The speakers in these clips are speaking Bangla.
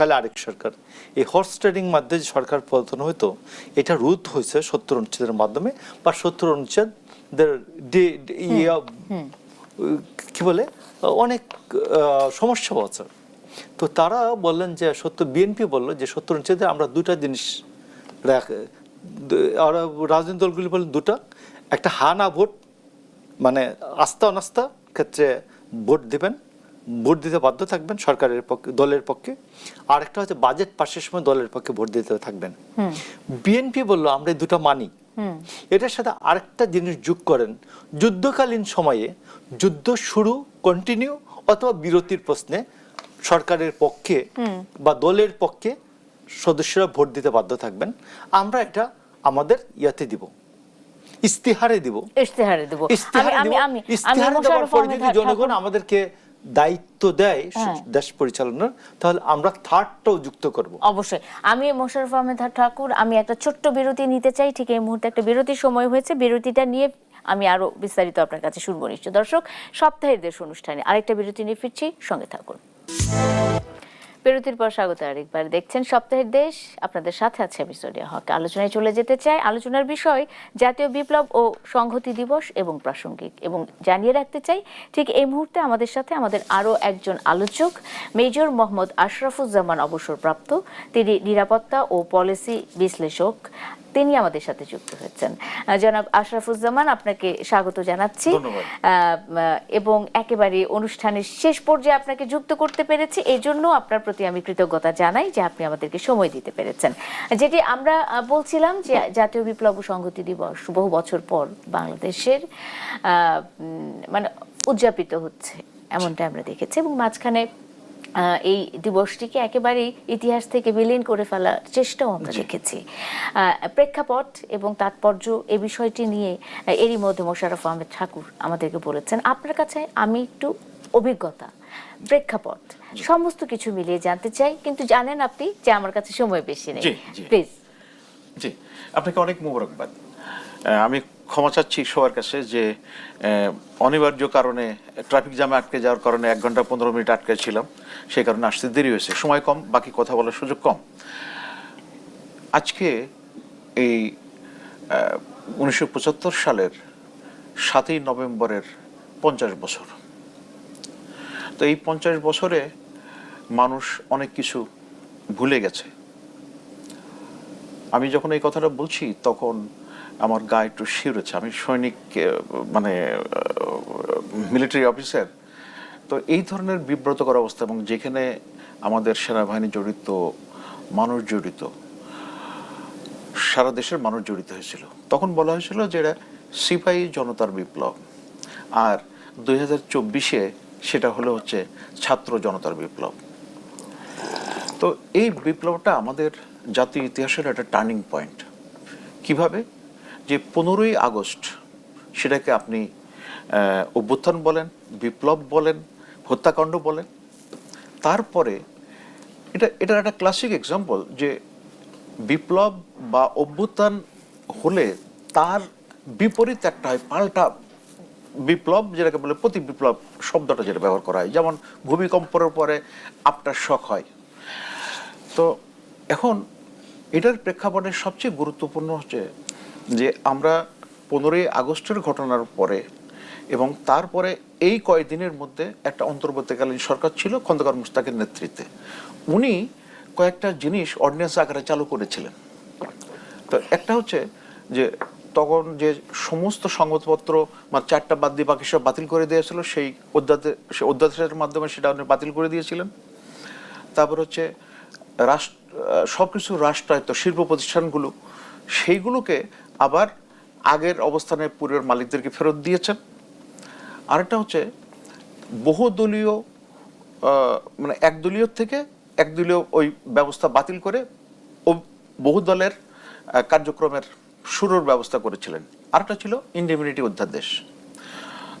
তাহলে আরেক সরকার। এই হর্স ট্রেডিং মাধ্যমে যে সরকার পতন হইতো এটা রোধ হয়েছে সত্তর অনুচ্ছেদের মাধ্যমে বা সত্তর অনুচ্ছেদের কি বলে অনেক সমস্যা আছে। তো তারা বললেন যে সত্য বিএনপি বলল যে সত্তর অনুচ্ছেদে আমরা দুটা জিনিস রাখ- রাজনৈতিক দলগুলি বললেন দুটা। একটা হা না ভোট মানে আস্থা অনাস্থা ক্ষেত্রে ভোট দিবেন। ভোট দিতে বাধ্য থাকবেন সরকারের পক্ষে দলের পক্ষে। আর একটা হচ্ছে বাজেট পাশের সময় দলের পক্ষে ভোট দিতে থাকবেন। বিএনপি বলল আমরা দুটো মানি। এটার সাথে আরেকটা জিনিস যোগ করেন। যুদ্ধকালীন সময়ে যুদ্ধ শুরু কন্টিনিউ অথবা বিরতির প্রশ্নে সরকারের পক্ষে বা দলের পক্ষে সদস্যরা ভোট দিতে বাধ্য থাকবেন। আমরা এটা আমাদের ইয়াতে দিব। ইস্তিহারে দিব। দেবো। ইস্তিহারে দিব। আমি আমি ইস্তিহারে দেওয়ার মোশাররফ পরে যদি জনগণ আমাদেরকে দায়িত্ব দেয় হ্যাঁ। দেশ পরিচালনার তাহলে আমরা থার্ডটাও যুক্ত করব। অবশ্যই। আমি মোশারফ আহমেদ ঠাকুর আমি একটা ছোট্ট বিরতি নিতে চাই। ঠিক এই মুহূর্তে একটা বিরতির সময় হয়েছে। বিরতিটা নিয়ে আমি আরও বিস্তারিত আপনার কাছে শুনব নিশ্চয়। দর্শক সপ্তাহের দেশ অনুষ্ঠানে আরেকটা বিরতি নিয়ে ফিরছি। সঙ্গে থাকুন। বিরতির পর স্বাগত আরেকবার। দেখছেন সপ্তাহের দেশ, আপনাদের সাথে আছে আমি সোনিয়া হক। আলোচনায় চলে যেতে চাই আলোচনার বিষয়, জাতীয় বিপ্লব ও সংহতি দিবস এবং প্রাসঙ্গিক। এবং জানিয়ে রাখতে চাই, ঠিক এই মুহূর্তে আমাদের সাথে আমাদের আরও একজন আলোচক, মেজর মোহাম্মদ আশরাফুজ্জামান অবসরপ্রাপ্ত। তিনি নিরাপত্তা ও পলিসি বিশ্লেষক। তিনি আমাদের সাথে যুক্ত হয়েছেন। জনাব আশরাফুজ্জামান আপনাকে স্বাগত জানাচ্ছি। এবং একেবারে অনুষ্ঠানের শেষ পর্যায়ে আপনাকে যুক্ত করতে পেরেছি। এই জন্য আপনার প্রতি আমি কৃতজ্ঞতা জানাই যে আপনি আমাদেরকে সময় দিতে পেরেছেন। যেটি আমরা বলছিলাম যে জাতীয় বিপ্লব সংহতি দিবস বহু বছর পর বাংলাদেশের আহ, মানে উদযাপিত হচ্ছে এমনটা আমরা দেখেছি। এবং মাঝখানে এই দিবসটিকে একেবারেই ইতিহাস থেকে বিলীন করে ফেলার চেষ্টাও আমরা দেখেছি প্রেক্ষাপট এবং তাৎপর্য এ বিষয়টি নিয়ে এরই মধ্যে মোশাররফ আহমেদ ঠাকুর আমাদেরকে বলেছেন আপনার কাছে আমি একটু অভিজ্ঞতা প্রেক্ষাপট সমস্ত কিছু মিলিয়ে জানতে চাই কিন্তু জানেন আপনি যে আমার কাছে সময় বেশি নেই। প্লিজ। জি আপনাকে অনেক মোবারকবাদ। আমি ক্ষমা চাচ্ছি সবার কাছে যে অনিবার্য কারণে ট্রাফিক জ্যামে আটকে যাওয়ার কারণে এক ঘণ্টা পনেরো মিনিট আটকে ছিলাম। সেই কারণে আসতে দেরি হয়েছে। সময় কম, বাকি কথা বলার সুযোগ কম। আজকে এই উনিশশো পঁচাত্তর সালের সাতই নভেম্বরের পঞ্চাশ বছর। তো এই পঞ্চাশ বছরে মানুষ অনেক কিছু ভুলে গেছে। আমি যখন এই কথাটা বলছি, তখন আমার গা একটু শিউরেছে। আমি সৈনিক মানে মিলিটারি অফিসার তো এই ধরনের বিব্রতকর অবস্থা এবং যেখানে আমাদের সেনাবাহিনী জড়িত, মানুষ জড়িত, সারা দেশের মানুষ জড়িত হয়েছিল। তখন বলা হয়েছিল যে এটা সিপাহী জনতার বিপ্লব। আর দুই হাজার চব্বিশে সেটা হলো হচ্ছে ছাত্র জনতার বিপ্লব। তো এই বিপ্লবটা আমাদের জাতীয় ইতিহাসের একটা টার্নিং পয়েন্ট কীভাবে? যে পনেরোই আগস্ট সেটাকে আপনি অভ্যুত্থান বলেন, বিপ্লব বলেন, হত্যাকাণ্ড বলেন, তারপরে এটা, এটার একটা ক্লাসিক এক্সাম্পল যে বিপ্লব বা অভ্যুত্থান হলে তার বিপরীত একটা হয়, পাল্টা বিপ্লব যেটাকে বলে প্রতি বিপ্লব শব্দটা যেটা ব্যবহার করা হয়। যেমন ভূমিকম্পের পরে আপনার শখ হয়। তো এখন এটার প্রেক্ষাপটে সবচেয়ে গুরুত্বপূর্ণ হচ্ছে যে আমরা পনেরোই আগস্টের ঘটনার পরে এবং তারপরে এই কয়েকদিনের মধ্যে একটা অন্তর্বর্তীকালীন সরকার ছিল খন্দকার মুস্তাকের নেতৃত্বে। উনি কয়েকটা জিনিস অর্ডিন্যান্স আকারে চালু করেছিলেন। তো একটা হচ্ছে যে তখন যে সমস্ত সংবাদপত্র মানে চারটা বাদ দিয়ে বাকি সব বাতিল করে দিয়েছিল, সেই অধ্যাদেশ অধ্যাদেশের মাধ্যমে সেটা উনি বাতিল করে দিয়েছিলেন। তারপর হচ্ছে রাষ্ট্র সব কিছু রাষ্ট্রায়ত্ত শিল্প প্রতিষ্ঠানগুলো, সেইগুলোকে আবার আগের অবস্থানে পূর্বের মালিকদেরকে ফেরত দিয়েছেন। আরেকটা হচ্ছে বহুদলীয় মানে একদলীয় থেকে একদলীয় ওই ব্যবস্থা বাতিল করে ও বহু দলের কার্যক্রমের শুরুর ব্যবস্থা করেছিলেন। আরেকটা ছিল ইন্ডিমিউনিটি অধ্যাদেশ।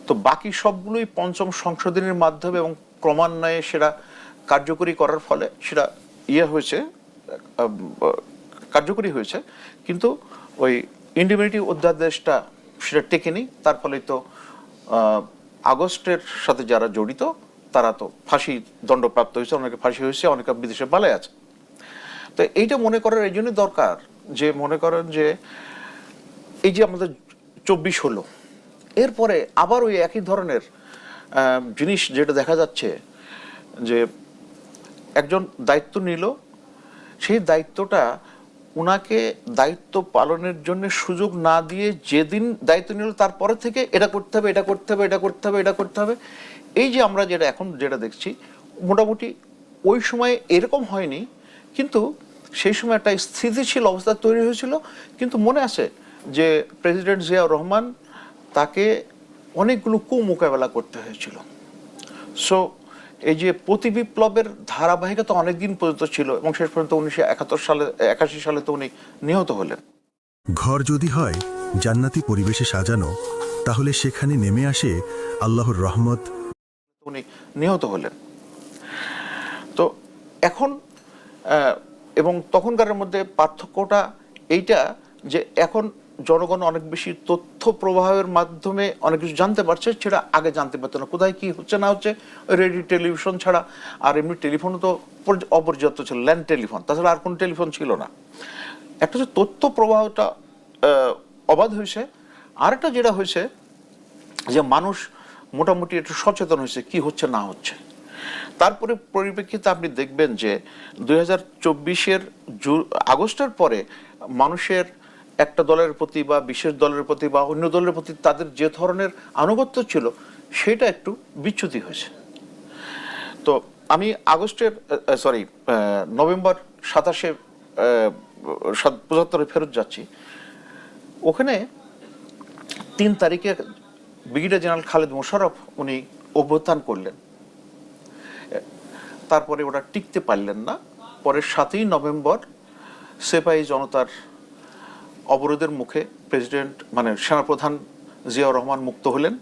তো বাকি সবগুলোই পঞ্চম সংশোধনীর মাধ্যমে এবং ক্রমান্বয়ে সেটা কার্যকরী করার ফলে সেটা ইয়ে হয়েছে কার্যকরী হয়েছে। কিন্তু ওই ইন্ডিমিউনিটি অধ্যাদেশটা সেটা টেকেনি, তার ফলে তো আগস্টের সাথে যারা জড়িত, তারা তো ফাঁসি দণ্ডপ্রাপ্ত হয়েছে, অনেকে ফাঁসি হয়েছে, অনেকে বিদেশে পালায় আছে। তো এইটা মনে করার এই জন্যই দরকার যে মনে করেন যে এই যে আমাদের চব্বিশ হলো, এরপরে আবার ওই একই ধরনের জিনিস যেটা দেখা যাচ্ছে যে একজন দায়িত্ব নিল, সেই দায়িত্বটা উনাকে দায়িত্ব পালনের জন্য সুযোগ না দিয়ে যেদিন দায়িত্ব নিল তারপরে থেকে এটা করতে হবে, এটা করতে হবে, এটা করতে হবে, এটা করতে হবে। এই যে আমরা যেটা এখন যেটা দেখছি, মোটামুটি ওই সময় এরকম হয়নি, কিন্তু সেই সময় একটা স্থিতিশীল অবস্থা তৈরি হয়েছিল। কিন্তু মনে আছে যে প্রেসিডেন্ট জিয়াউর রহমান তাকে অনেকগুলো কুমোকাবেলা করতে হয়েছিল। সো এই যে প্রতি বিপ্লবের ধারাবাহিকতা অনেকদিন পর্যন্ত ছিল এবং শেষ পর্যন্ত উনিশশো একাত্তর সালে একাশি সালে তো উনি নিহত হলেন। ঘর যদি হয় জান্নাতি পরিবেশে সাজানো তাহলে সেখানে নেমে আসে আল্লাহর রহমত। উনি নিহত হলেন। তো এখন এবং তখনকারের মধ্যে পার্থক্যটা এইটা যে এখন জনগণ অনেক বেশি তথ্য প্রবাহের মাধ্যমে অনেক কিছু জানতে পারছে, সেটা আগে জানতে পারতো না। কোথায় কি হচ্ছে না হচ্ছে রেডিও টেলিভিশন ছাড়া আর এমনি টেলিফোনও তো পর্য- অপর্যাপ্ত ছিল ল্যান্ড টেলিফোন তাছাড়া আর কোনো টেলিফোন ছিল না। একটা হচ্ছে তথ্য প্রবাহটা অবাধ হয়েছে। আরেকটা যেটা হয়েছে, যে মানুষ মোটামুটি একটু সচেতন হয়েছে কি হচ্ছে না হচ্ছে। তারপরে পরিপ্রেক্ষিতে আপনি দেখবেন যে দুই হাজার চব্বিশের আগস্টের পরে মানুষের একটা দলের প্রতি বা বিশেষ দলের প্রতি বা অন্য দলের প্রতি তাদের যে ধরনের আনুগত্য ছিল, সেটা একটু বিচ্যুতি হয়েছে। তো আমি আগস্টের সরি নভেম্বর সাতাশে পঁচাত্তরে ফেরত যাচ্ছি। ওখানে তিন তারিখে ব্রিগেডিয়ার জেনারেল খালেদ মোশারফ উনি অভ্যুত্থান করলেন। তারপরে ওরা টিকতে পারলেন না। পরে সাতই নভেম্বর সেপাই জনতার অবরোধের মুখে প্রেসিডেন্ট মানে সেনাপ্রধান জিয়াউর রহমান মুক্ত হলেন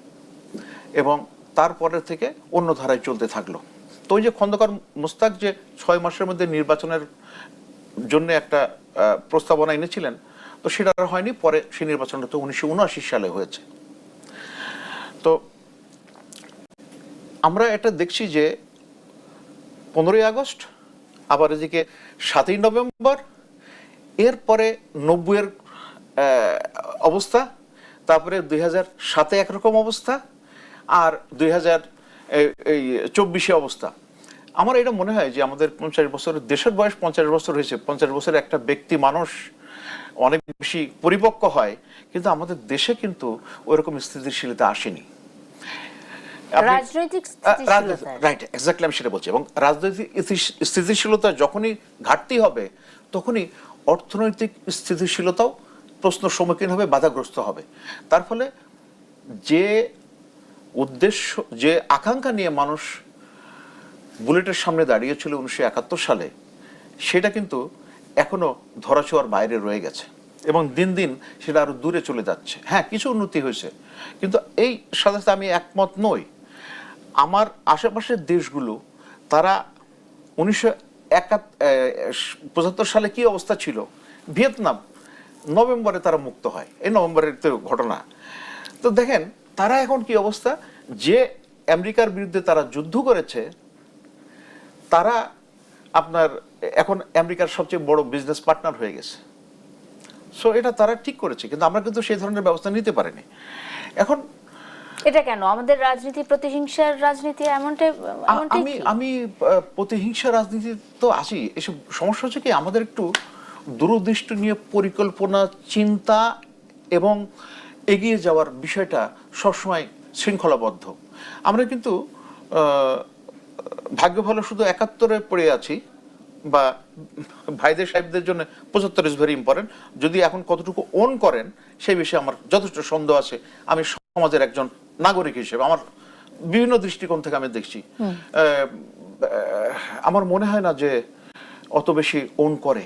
এবং তারপরে থেকে অন্য ধারায় চলতে থাকল। তো ওই যে খন্দকার মুস্তাক যে ছয় মাসের মধ্যে নির্বাচনের জন্য একটা প্রস্তাবনা এনেছিলেন, তো সেটা আর হয়নি, পরে সেই নির্বাচনটা তো উনিশশো উনআশি সালে হয়েছে। তো আমরা এটা দেখছি যে পনেরোই আগস্ট, আবার এদিকে সাতই নভেম্বর, এরপরে নব্বইয়ের অবস্থা তারপরে দুই হাজার সাতে একরকম অবস্থা আর দুই হাজার এই চব্বিশে অবস্থা। আমার এটা মনে হয় যে আমাদের পঞ্চাশ বছরের দেশের বয়স পঞ্চাশ বছর হয়েছে পঞ্চাশ বছরের একটা ব্যক্তি মানুষ অনেক বেশি পরিপক্ক হয় কিন্তু আমাদের দেশে কিন্তু ওইরকম স্থিতিশীলতা আসেনি। রাজনৈতিক স্থিতিশীলতা রাইট এক্স্যাক্টলি আমি সেটা বলছি। এবং রাজনৈতিক স্থিতি- স্থিতিশীলতা যখনই ঘাটতি হবে তখনই অর্থনৈতিক স্থিতিশীলতাও প্রশ্ন সম্মুখীন হবে, বাধাগ্রস্ত হবে। তার ফলে যে উদ্দেশ্য, যে আকাঙ্ক্ষা নিয়ে মানুষ বুলেটের সামনে দাঁড়িয়েছিল উনিশশো একাত্তর সালে, সেটা কিন্তু এখনও ধরাছোঁয়ার বাইরে রয়ে গেছে এবং দিন দিন সেটা আরও দূরে চলে যাচ্ছে। হ্যাঁ কিছু উন্নতি হয়েছে, কিন্তু এই সাথে সাথে আমি একমত নই। আমার আশেপাশের দেশগুলো, তারা উনিশশো পঁচাত্তর সালে কি অবস্থা ছিল? ভিয়েতনাম। নভেম্বরে তারা মুক্ত হয়। এই নভেম্বরের তো ঘটনা। তো দেখেন তারা এখন কি অবস্থা? যে আমেরিকার বিরুদ্ধে তারা যুদ্ধ করেছে তারা আপনার এখন আমেরিকার সবচেয়ে বড় বিজনেস পার্টনার হয়ে গেছে। সো এটা তারা ঠিক করেছে কিন্তু আমরা কিন্তু সেই ধরনের ব্যবস্থা নিতে পারিনি। এখন এটা কেন? আমাদের রাজনীতি প্রতিহিংসার রাজনীতি এমনটা আমি আমি আহ, প্রতিহিংসা রাজনীতি তো আছি এসব সমস্যা হচ্ছে কি আমাদের একটু দূরদৃষ্টি নিয়ে পরিকল্পনা চিন্তা এবং এগিয়ে যাওয়ার বিষয়টা সবসময় শৃঙ্খলাবদ্ধ। আমরা কিন্তু ভাগ্য ভালো শুধু একাত্তরে পড়ে আছি বা ভাইদের সাহেবদের জন্য পঁচাত্তর ইজ ভেরি ইম্পর্টেন্ট যদি এখন কতটুকু ওন করেন সেই বিষয়ে আমার যথেষ্ট সন্দেহ আছে। আমি সমাজের একজন নাগরিক হিসেবে আমার বিভিন্ন দৃষ্টিকোণ থেকে আমি দেখছি। আমার মনে হয় না যে অত বেশি ওন করে।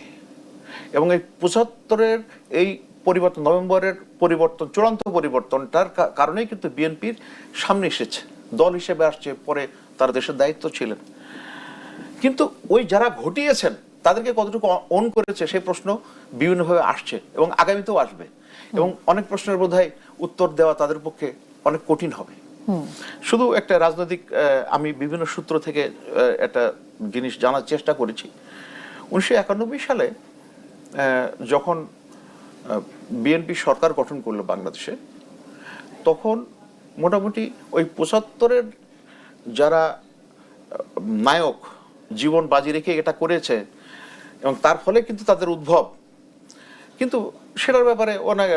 এবং এই পঁচাত্তরের এই পরিবর্তন নভেম্বরের পরিবর্তন চূড়ান্ত পরিবর্তনটার কারণেই কিন্তু বিএনপির সামনে এসেছে। দল হিসেবে আসছে পরে তারা দেশের দায়িত্ব ছিলেন। কিন্তু ওই যারা ঘটিয়েছেন তাদেরকে কতটুকু অন করেছে সেই প্রশ্ন বিভিন্নভাবে আসছে এবং আগামীতেও আসবে। এবং অনেক প্রশ্নের বোধহয় উত্তর দেওয়া তাদের পক্ষে অনেক কঠিন হবে। শুধু একটা রাজনৈতিক আমি বিভিন্ন সূত্র থেকে একটা জিনিস জানার চেষ্টা করেছি। উনিশশো একানব্বই সালে যখন বিএনপি সরকার গঠন করল বাংলাদেশে, তখন মোটামুটি ওই পঁচাত্তরের যারা নায়ক জীবন বাজি রেখে এটা করেছে, এবং তার ফলে কিন্তু তাদের উদ্ভব। কিন্তু সেটার ব্যাপারে অনেক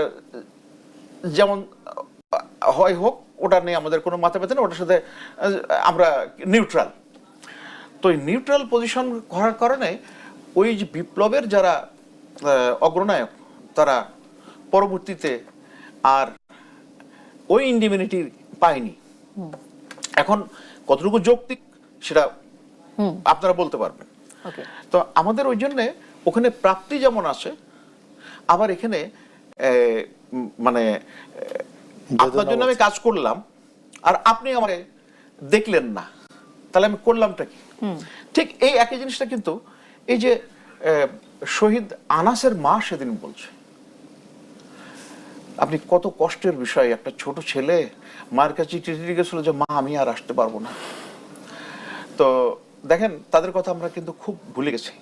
যেমন হয় হোক, ওটা নিয়ে আমাদের কোনো মাথা ব্যথা নেই, ওটার সাথে আমরা নিউট্রাল তো এই নিউট্রাল পজিশন করার কারণে ওই যে বিপ্লবের যারা অগ্রনায়ক তারা পরবর্তীতে আর ওই ইন্ডিমিউনিটি পায়নি। এখন কতটুকু যৌক্তিক সেটা আপনারা বলতে পারবেন। তো আমাদের ওই জন্যে ওখানে প্রাপ্তি যেমন আছে আবার এখানে মানে আপনার জন্য আমি কাজ করলাম আর আপনি আমাকে দেখলেন না। তাহলে আমি করলামটা কি? ঠিক এই একই জিনিসটা কিন্তু এই যে শহীদ আনাসের মা সেদিন বলছে, আপনি কত কষ্টের বিষয়, একটা ছোট ছেলে মায়ের কাছে চিঠি লিখেছিল যে, মা, আমি আর আসতে পারব না। তো দেখেন, তাদের কথা আমরা কিন্তু খুব ভুলে গেছি।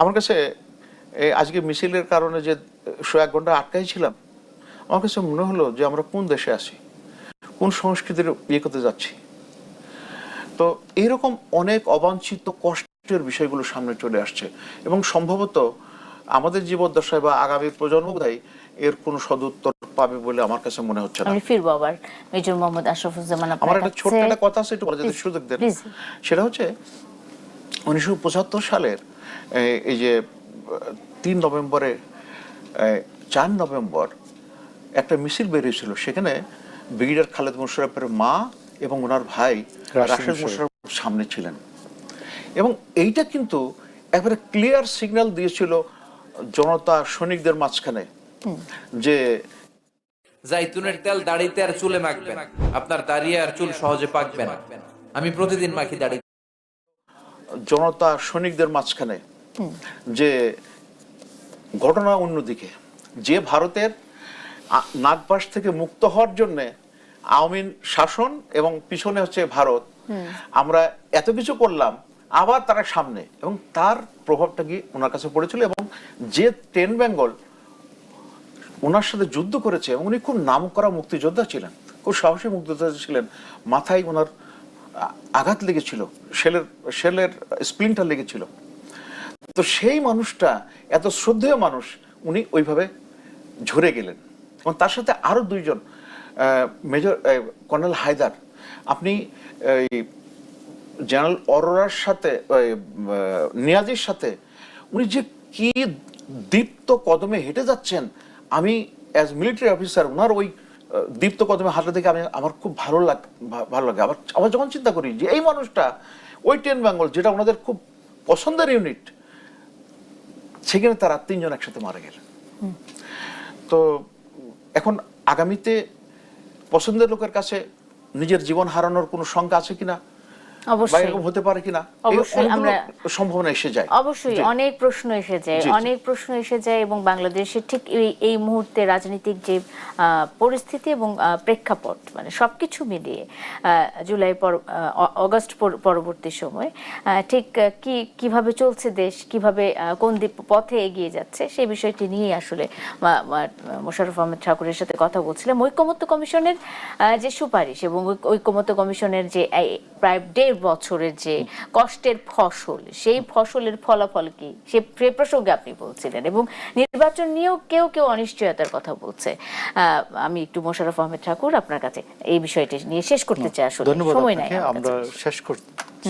আমার কাছে আজকে মিছিলের কারণে যে শো এক ঘণ্টা আটকাই ছিলাম, আমার কাছে মনে হলো যে, আমরা কোন দেশে আছি, কোন সংস্কৃতির ইয়ে করতে যাচ্ছি। তো এইরকম অনেক অবাঞ্ছিত কষ্টের বিষয়গুলো সামনে চলে আসছে। এবং সম্ভবত আমাদের জীবদ্দশায় বা আগামী প্রজন্ম বোধহয় এর কোনো সদুত্তর পাবে বলে আমার কাছে মনে হচ্ছে না। আমি ফিরবো আবার। মেজর মোহাম্মদ আশরাফুজ্জামান আমার একটা ছোট্ট একটা কথা আছে একটু বলে যদি সুযোগ দেন। সেটা হচ্ছে উনিশশো পঁচাত্তর সালের এই যে তিন নভেম্বরে চার নভেম্বর একটা মিছিল বেরিয়েছিল। সেখানে ব্রিগেডিয়ার খালেদ মোশারফের মা এবং ওনার ভাই রাশেদ রাশেদ মোশাররফ। সামনে ছিলেন। এবং এইটা কিন্তু একবারে ক্লিয়ার সিগন্যাল দিয়েছিল জনতা সৈনিকদের মাঝখানে যে জাইতুনের তেল দাড়িতে আর চুলে মাখবেন। আপনার দাড়ি আর চুল সহজে পাকবে না। আমি প্রতিদিন মাখি দাড়ি। জনতা সৈনিকদের মাঝখানে যে ঘটনা অন্যদিকে যে ভারতের নাগপাশ থেকে মুক্ত হওয়ার জন্য আওয়ামী শাসন এবং পিছনে হচ্ছে ভারত আমরা এত কিছু করলাম আবার তারা সামনে এবং তার প্রভাবটা কি ওনার কাছে পড়েছিল এবং যে টেন বেঙ্গল ওনার সাথে যুদ্ধ করেছে এবং উনি খুব নামকরা মুক্তিযোদ্ধা ছিলেন, খুব সাহসী মুক্তিযোদ্ধা ছিলেন, মাথায় ওনার আঘাত লেগেছিল, শেলের শেলের স্প্লিনটা লেগেছিল। তো সেই মানুষটা, এত শ্রদ্ধেয় মানুষ, উনি ওইভাবে ঝরে গেলেন। এবং তার সাথে আরও দুইজন মেজর কর্নেল হায়দার। আপনি, এই জেনারেল অরোরার সাথে নিয়াজের সাথে উনি যে কি দীপ্ত কদমে হেঁটে যাচ্ছেন, আমি অ্যাজ মিলিটারি অফিসার ওনার ওই দীপ্ত কদমে হাঁটা দেখে আমি, আমার খুব ভালো লাগ ভালো লাগে। আবার আবার যখন চিন্তা করি যে এই মানুষটা, ওই টেন বেঙ্গল, যেটা ওনাদের খুব পছন্দের ইউনিট সেখানে তারা তিনজন একসাথে মারা গেলেন তো এখন আগামীতে পছন্দের লোকের কাছে নিজের জীবন হারানোর কোনো শঙ্কা আছে কিনা? অবশ্যই। এরকম হতে পারে কিনা অবশ্যই আমরা- সম্ভাবনা এসে যায়। অবশ্যই অনেক প্রশ্ন এসে যায় জি, জি। অনেক প্রশ্ন এসে যায় এবং বাংলাদেশের ঠিক এই এই মুহূর্তে রাজনৈতিক যে পরিস্থিতি এবং প্রেক্ষাপট মানে সবকিছু মিলিয়ে জুলাই পর অগস্ট পরবর্তী সময় ঠিক কি কীভাবে চলছে দেশ কীভাবে কোন পথে এগিয়ে যাচ্ছে সেই বিষয়টি নিয়ে আসলে মা- মা- মোশাররফ আহমেদ ঠাকুরের সাথে কথা বলছিলাম। ঐক্যমত্য কমিশনের যে সুপারিশ এবং ঐক্যমত্য কমিশনের যে প্রায় দেড় বছরের যে কষ্টের ফসল সেই ফসলের ফলাফল কি? সে প্রসঙ্গে আপনি বলছিলেন এবং নির্বাচন নিয়েও কেউ কেউ অনিশ্চয়তার কথা বলছে। আমি একটু মোশাররফ আহমেদ ঠাকুর আপনার কাছে এই বিষয়টি নিয়ে শেষ করতে চাই আসলে। সময় নাই আমরা শেষ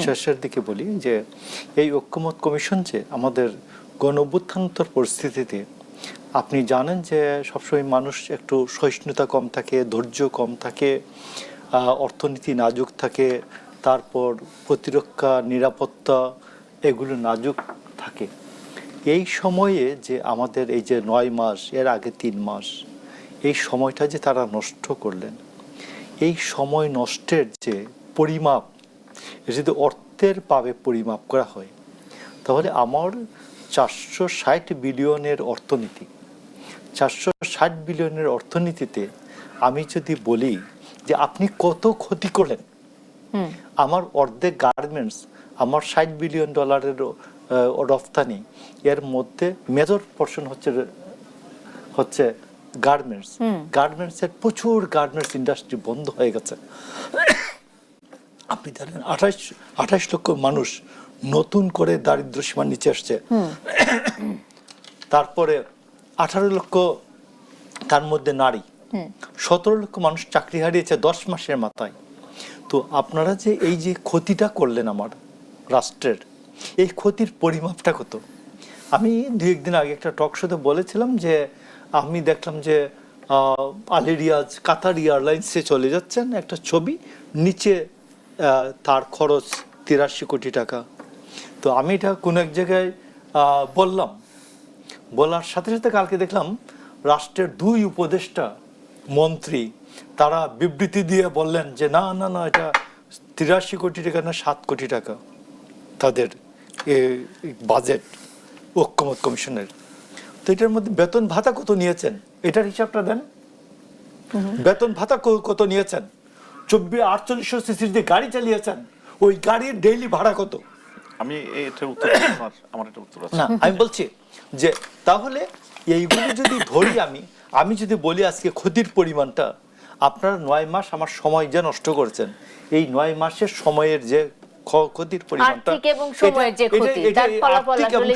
শেষের দিকে বলি যে এই ঐক্যমত কমিশন যে আমাদের গণ অভ্যুত্থানোত্তর পরিস্থিতিতে আপনি জানেন যে সবসময় মানুষ একটু সহিষ্ণুতা কম থাকে ধৈর্য কম থাকে অর্থনীতি নাজুক থাকে তারপর প্রতিরক্ষা, নিরাপত্তা এগুলো নাজুক থাকে। এই সময়ে যে আমাদের এই যে নয় মাস, এর আগে তিন মাস, এই সময়টা যে তারা নষ্ট করলেন, এই সময় নষ্টের যে পরিমাপ যদি অর্থের পাবে পরিমাপ করা হয়, তাহলে আমার চারশো ষাট বিলিয়নের অর্থনীতি, চারশো ষাট বিলিয়নের অর্থনীতিতে আমি যদি বলি যে আপনি কত ক্ষতি করলেন আমার অর্ধেক গার্মেন্টস আমার ষাট বিলিয়ন ডলারের রফতানি এর মধ্যে মেজর পোর্শন হচ্ছে হচ্ছে গার্মেন্টস গার্মেন্টসের প্রচুর গার্মেন্টস ইন্ডাস্ট্রি বন্ধ হয়ে গেছে। আপনি জানেন আঠাশ আঠাশ লক্ষ মানুষ নতুন করে দারিদ্র সীমার নিচে আসছে। তারপরে আঠারো লক্ষ তার মধ্যে নারী। সতেরো লক্ষ মানুষ চাকরি হারিয়েছে দশ মাসের মাথায়। তো আপনারা যে এই যে ক্ষতিটা করলেন আমার রাষ্ট্রের এই ক্ষতির পরিমাপটা কত? আমি দু একদিন আগে একটা টক শোতে বলেছিলাম যে আমি দেখলাম যে আহ, আলী রিয়াজ কাতার এয়ারলাইন্সে চলে যাচ্ছেন একটা ছবি নিচে তার খরচ তিরাশি কোটি টাকা। তো আমি এটা কোনো এক জায়গায় বললাম। বলার সাথে সাথে কালকে দেখলাম রাষ্ট্রের দুই উপদেষ্টা মন্ত্রী তারা বিবৃতি দিয়ে বললেন যে না না না এটা তিরাশি কোটি টাকা না সাত কোটি টাকা তাদের বাজেট ঐক্যমত কমিশনের। তো এটার মধ্যে বেতন ভাতা কত নিয়েছেন? এটার হিসাবটা দেন। বেতন ভাতা কত নিয়েছেন? চব্বিশ আটচল্লিশশো সিসির যে গাড়ি চালিয়েছেন ওই গাড়ির ডেইলি ভাড়া কত? আমি এটার উত্তর আমার আমার একটা উত্তর আছে। না আমি বলছি যে তাহলে এইগুলো যদি ধরি আমি আমি যদি বলি আজকে ক্ষতির পরিমাণটা আপনারা নয় মাস আমার সময় যে নষ্ট করেছেন এই নয় মাসের সময়ের যে ক্ষতির পরিমাণটা আর্থিক এবং সময়ের যে ক্ষতি, তার ফলাফল আসলে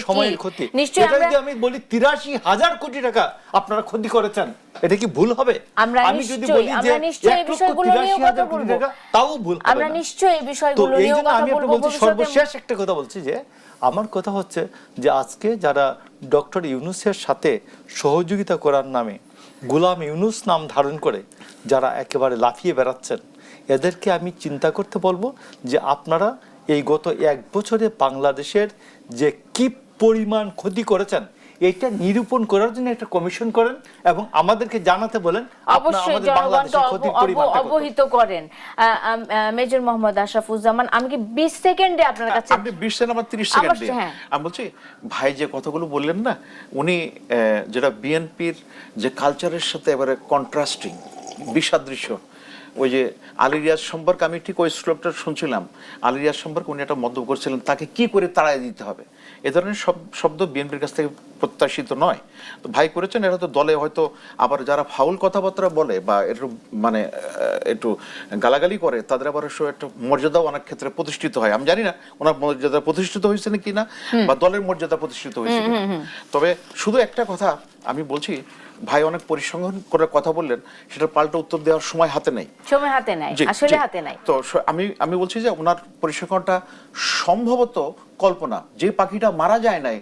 কি? নিশ্চয়ই আমরা- যদি আমি বলি তিরাশি হাজার কোটি টাকা আপনারা ক্ষতি করেছেন এটা কি ভুল হবে আমরা আমি যদি বলি যে আমরা নিশ্চয়ই এই বিষয়গুলো নিয়েও 83 কথা বলব। তাও ভুল আমরা নিশ্চয়ই এই বিষয়গুলো এই কথা আমি একটা বলব বলছি সর্বশেষ একটা কথা বলছি যে আমার কথা হচ্ছে যে আজকে যারা ডক্টর ইউনুসের সাথে সহযোগিতা করার নামে গোলাম ইউনুস নাম ধারণ করে যারা একেবারে লাফিয়ে বেড়াচ্ছেন এদেরকে আমি চিন্তা করতে বলব যে আপনারা এই গত এক বছরে বাংলাদেশের যে কি পরিমাণ ক্ষতি করেছেন এটা নিরূপণ করার জন্য একটা কমিশন করেন এবং আমাদেরকে জানাতে বলেন অবশ্যই জনগণকে। অবহিত করেন মেজর মোহাম্মদ আশরাফুজ্জামান আমি কি বিশ সেকেন্ডে আপনার কাছে আপনি বিশ সেকেন্ড আমার তিরিশ সেকেন্ড দিন হ্যাঁ। আমি বলছি ভাই যে কথাগুলো বললেন না উনি যেটা বিএনপির যে কালচারের সাথে এবারে কন্ট্রাস্টিং বিসাদৃশ্য ওই যে আলী রিয়াজ সম্পর্কে আমি ঠিক ওই শ্লোকটা শুনছিলাম। আলী রিয়াজ সম্পর্কে উনি একটা মন্তব্য করছিলেন তাকে কি করে তাড়াই দিতে হবে? এ ধরনের সব শব্দ বিএনপির কাছ থেকে প্রত্যাশিত নয়। তো ভাই করেছেন এটা তো দলে হয়তো আবার যারা ফাউল কথাবার্তা বলে বা একটু মানে একটু গালাগালি করে তাদের আবার একটা মর্যাদাও অনেক ক্ষেত্রে প্রতিষ্ঠিত হয়। আমি জানি না ওনার মর্যাদা প্রতিষ্ঠিত হয়েছে নাকি না বা দলের মর্যাদা প্রতিষ্ঠিত হয়েছে। তবে শুধু একটা কথা আমি বলছি ভাই অনেক পরিসংখ্যান করে কথা বললেন সেটা পাল্টা উত্তর দেওয়ার সময় হাতে নেই। সময় হাতে নাই আসলে হাতে নাই। তো আমি আমি বলছি যে ওনার পরিসংখ্যানটা সম্ভবত কল্পনা যে পাখিটা মারা যায় নাই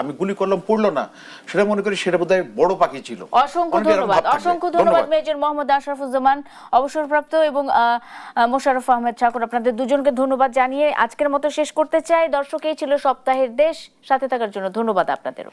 আমি গুলি করলাম পড়ল না সেটা মনে করি সেটা বোধহয় বড় পাখি ছিল। অসংখ্য ধন্যবাদ অসংখ্য ধন্যবাদ মেজর মোহাম্মদ আশরাফুজ্জামান অবসরপ্রাপ্ত এবং মোশাররফ আহমেদ ঠাকুর আপনাদের দুজনকে ধন্যবাদ জানিয়ে আজকের মতো শেষ করতে চাই। দর্শক এই ছিল সপ্তাহের দেশ সাথে থাকার জন্য ধন্যবাদ আপনাদেরও।